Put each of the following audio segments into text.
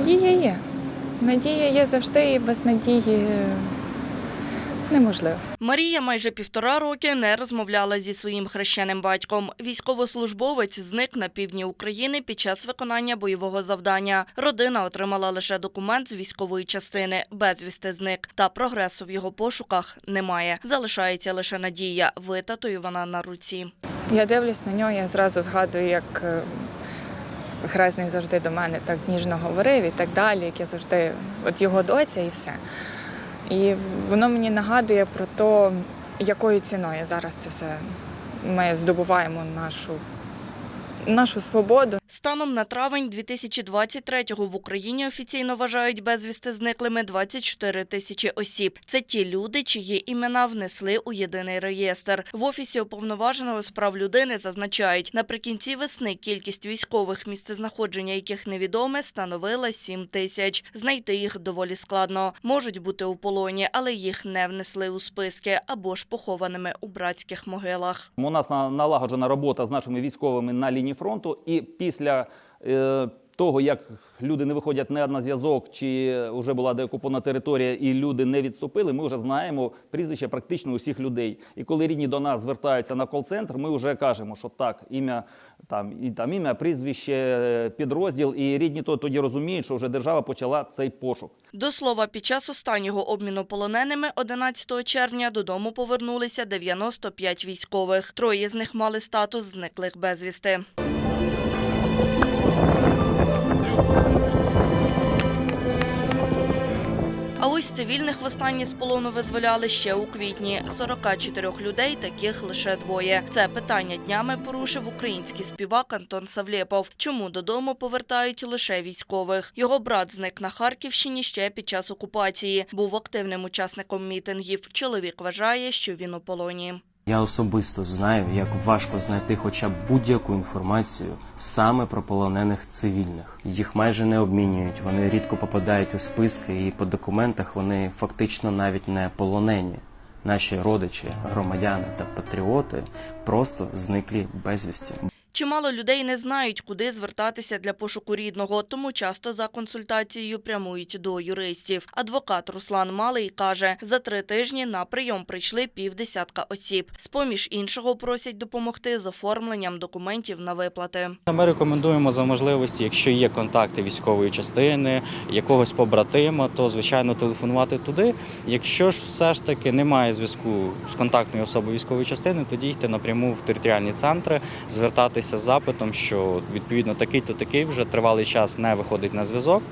Надія є. Надія є завжди і без надії е, неможливо. Марія майже півтора роки не розмовляла зі своїм хрещеним батьком. Військовослужбовець зник на півдні України під час виконання бойового завдання. Родина отримала лише документ з військової частини. Безвісти зник. Та прогресу в його пошуках немає. Залишається лише надія, витатуювана на руці. Я дивлюсь на нього, я зразу згадую, як Хресний завжди до мене так ніжно говорив і так далі, як я завжди, от його доця і все. І воно мені нагадує про те, якою ціною зараз це все ми здобуваємо нашу, нашу свободу. Станом на травень 2023-го в Україні офіційно вважають безвісти зниклими 24 тисячі осіб. Це ті люди, чиї імена внесли у єдиний реєстр. В офісі уповноваженого з прав людини зазначають, наприкінці весни кількість військових, місцезнаходження яких невідоме, становила 7 тисяч. Знайти їх доволі складно. Можуть бути у полоні, але їх не внесли у списки або ж похованими у братських могилах. У нас на- налагоджена робота з нашими військовими на лінії фронту, і після е, того, як люди не виходять не на зв'язок, чи вже була деокупована територія, і люди не відступили, ми вже знаємо прізвище практично усіх людей. І коли рідні до нас звертаються на кол-центр, ми вже кажемо, що так, ім'я там і там ім'я, прізвище, підрозділ, і рідні то тоді розуміють, що вже держава почала цей пошук. До слова, під час останнього обміну полоненими 11 червня додому повернулися 95 військових. Троє з них мали статус зниклих безвісти. А ось цивільних востаннє з полону визволяли ще у квітні. 44 людей, таких лише двоє. Це питання днями порушив український співак Антон Савлєпов. Чому додому повертають лише військових? Його брат зник на Харківщині ще під час окупації. Був активним учасником мітингів. Чоловік вважає, що він у полоні. Я особисто знаю, як важко знайти хоча б будь-яку інформацію саме про полонених цивільних. Їх майже не обмінюють, вони рідко попадають у списки, і по документах вони фактично навіть не полонені. Наші родичі, громадяни та патріоти просто зниклі безвісті. Чимало людей не знають, куди звертатися для пошуку рідного, тому часто за консультацією прямують до юристів. Адвокат Руслан Малий каже, за три тижні на прийом прийшли півдесятка осіб. З-поміж іншого просять допомогти з оформленням документів на виплати. Ми рекомендуємо за можливості, якщо є контакти військової частини, якогось побратима, то звичайно телефонувати туди. Якщо ж все ж таки немає зв'язку з контактною особою військової частини, тоді йти напряму в територіальні центри, звертатися з запитом, що відповідно такий-то такий вже тривалий час не виходить на зв'язок.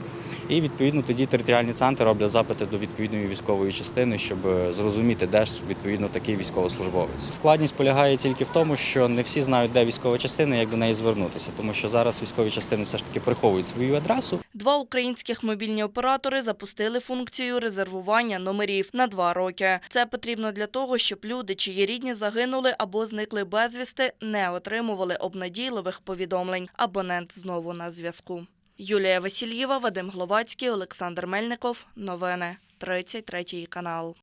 І відповідно тоді територіальні центри роблять запити до відповідної військової частини, щоб е, зрозуміти, де ж відповідно такий військовослужбовець. Складність полягає тільки в тому, що не всі знають, де військова частина, як до неї звернутися, тому що зараз військові частини все ж таки приховують свою адресу. Два українських мобільні оператори запустили функцію резервування номерів на два роки. Це потрібно для того, щоб люди, чиї рідні загинули або зникли безвісти, не отримували обнадійливих повідомлень. Абонент знову на зв'язку. Юлія Васильєва, Вадим Гловацький, Олександр Мельников. Новини 33 канал.